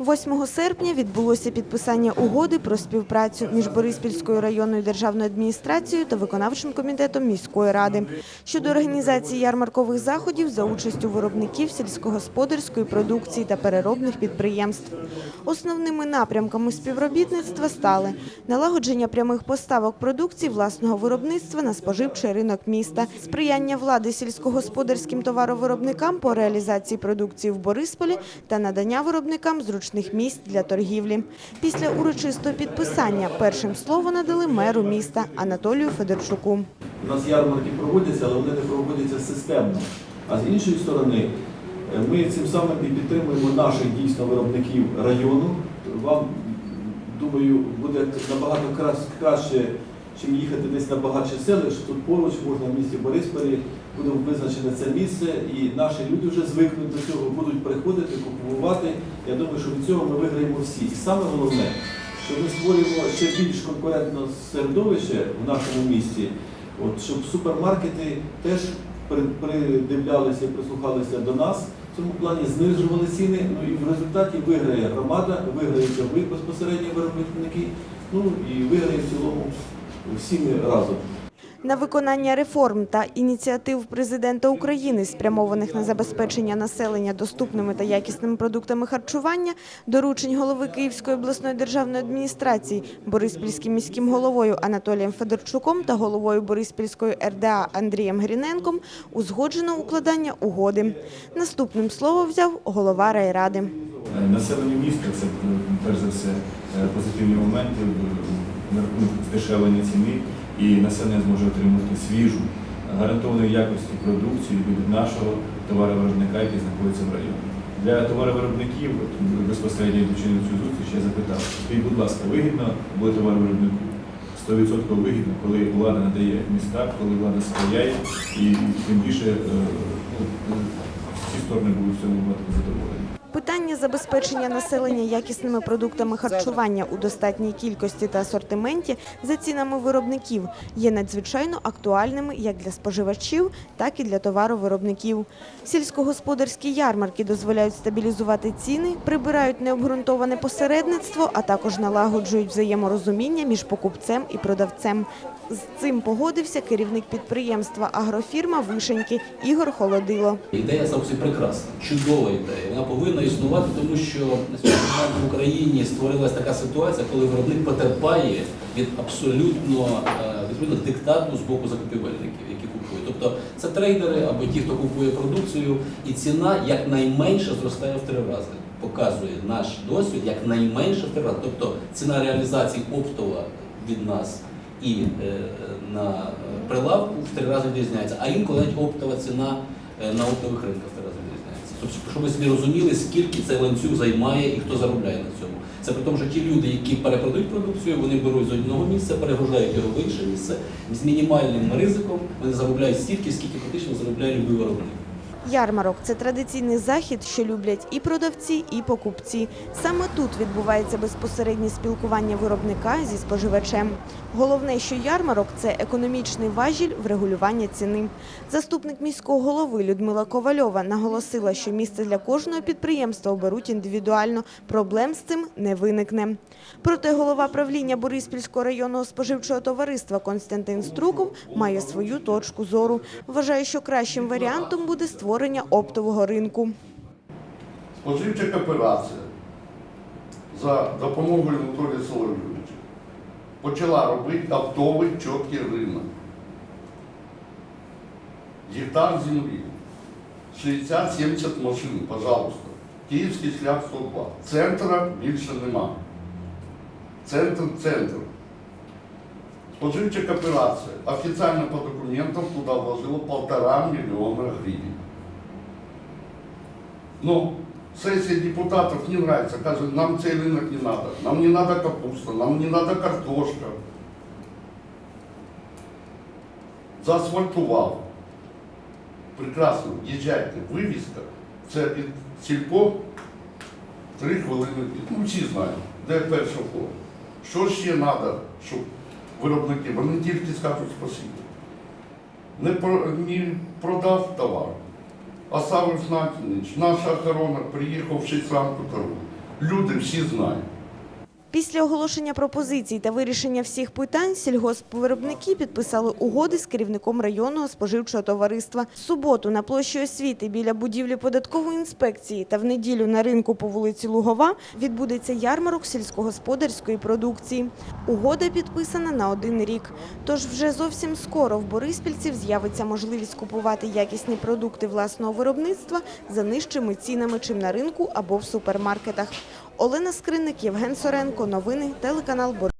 8 серпня відбулося підписання угоди про співпрацю між Бориспільською районною державною адміністрацією та виконавчим комітетом міської ради щодо організації ярмаркових заходів за участю виробників сільськогосподарської продукції та переробних підприємств. Основними напрямками співробітництва стали налагодження прямих поставок продукції власного виробництва на споживчий ринок міста, сприяння влади сільськогосподарським товаровиробникам по реалізації продукції в Борисполі та надання виробникам зручних місць для торгівлі. Після урочистого підписання першим слово надали меру міста Анатолію Федорчуку. У нас ярмарки проводяться, але вони не проводяться системно. А з іншої сторони, е, ми цим самим і підтримуємо наших дійсно виробників району. Вам, думаю, буде набагато краще, чим їхати десь на багатші сели, що тут поруч можна в місті Борисполі буде визначене це місце, і наші люди вже звикнуть до цього, будуть приходити, купувати. Я думаю, що від цього ми виграємо всі. І саме головне, що ми створюємо ще більш конкурентне середовище в нашому місті, от, щоб супермаркети теж при- придивлялися, прислухалися до нас. В цьому плані знижували ціни, ну і в результаті виграє громада, виграєте ви безпосередньо виробники, ну і виграє в цілому ми разом. На виконання реформ та ініціатив президента України, спрямованих на забезпечення населення доступними та якісними продуктами харчування, доручень голови Київської обласної державної адміністрації Бориспільським міським головою Анатолієм Федорчуком та головою Бориспільської РДА Андрієм Гріненком узгоджено укладання угоди. Наступним слово взяв голова райради. Населенню міста це перш за все позитивні моменти на рахунок здешевлення ціни, і населення зможе отримати свіжу, гарантованої якості продукцію від нашого товаровиробника, який знаходиться в районі. Для товаровиробників, безпосередньо йдучи на цю зустріч, я запитав, скажіть, будь ласка, вигідно буде товаровиробнику? 100% вигідно, коли влада надає міста, коли влада сприяє, і тим більше е, ну, всі сторони будуть в цьому задоволені. Питання забезпечення населення якісними продуктами харчування у достатній кількості та асортименті за цінами виробників є надзвичайно актуальними як для споживачів, так і для товаровиробників. Сільськогосподарські ярмарки дозволяють стабілізувати ціни, прибирають необґрунтоване посередництво, а також налагоджують взаєморозуміння між покупцем і продавцем. З цим погодився керівник підприємства агрофірма Вишеньки Ігор Холодило. Ідея зовсім прекрасна, чудова ідея. Вона повинна існувати, тому що в Україні створилася така ситуація, коли виробник потерпає від абсолютно е, відповідно диктату з боку закупівельників, які купують. Тобто це трейдери або ті, хто купує продукцію, і ціна якнайменше зростає в три рази. Показує наш досвід якнайменше в три рази. Тобто ціна реалізації оптова від нас і е, на прилавку в три рази відрізняється, а інколи навіть оптова ціна е, на оптових ринках в три рази. Тобто, щоб ви собі розуміли, скільки цей ланцюг займає і хто заробляє на цьому. Це при тому, що ті люди, які перепродають продукцію, вони беруть з одного місця, перегружають його в інше місце з мінімальним ризиком. Вони заробляють стільки, скільки фактично заробляє любий виробник. Ярмарок це традиційний захід, що люблять і продавці, і покупці. Саме тут відбувається безпосереднє спілкування виробника зі споживачем. Головне, що ярмарок це економічний важіль врегулювання ціни. Заступник міського голови Людмила Ковальова наголосила, що місце для кожного підприємства оберуть індивідуально. Проблем з цим не виникне. Проте голова правління Бориспільського районного споживчого товариства Константин Струков має свою точку зору. Вважає, що кращим варіантом буде створення оптового ринку. Споживча кооперація за допомогою Анатолія Соловйовича почала робити оптовий чіткий ринок. Гектар землі, 60-70 машин, пожалуйста. Київський шлях 102. Центра більше нема. Центр центр. Споживча кооперація офіційно по документам туди вложила полтора мільйона гривень. Но сессия депутатов не нравится, кажут, нам цей рынок не надо, нам не надо капуста, нам не надо картошка. Заасфальтував. Прекрасно, їжджайте, вивіска, це від сільпо три хвилини. Ну, всі знають, де перший вход. Що ще треба, щоб виробники, вони тільки скажуть про- не продав товар. Оставив Знатіч, наша охорона, приїхав в 6 ранку торгує. люди всі знають. Після оголошення пропозицій та вирішення всіх питань сільгоспвиробники підписали угоди з керівником районного споживчого товариства. В суботу на площі освіти біля будівлі податкової інспекції та в неділю на ринку по вулиці Лугова відбудеться ярмарок сільськогосподарської продукції. Угода підписана на один рік. Тож вже зовсім скоро в Бориспільців з'явиться можливість купувати якісні продукти власного виробництва за нижчими цінами, чим на ринку або в супермаркетах. Олена Скринник, Євген Соренко. Новини телеканал Бор.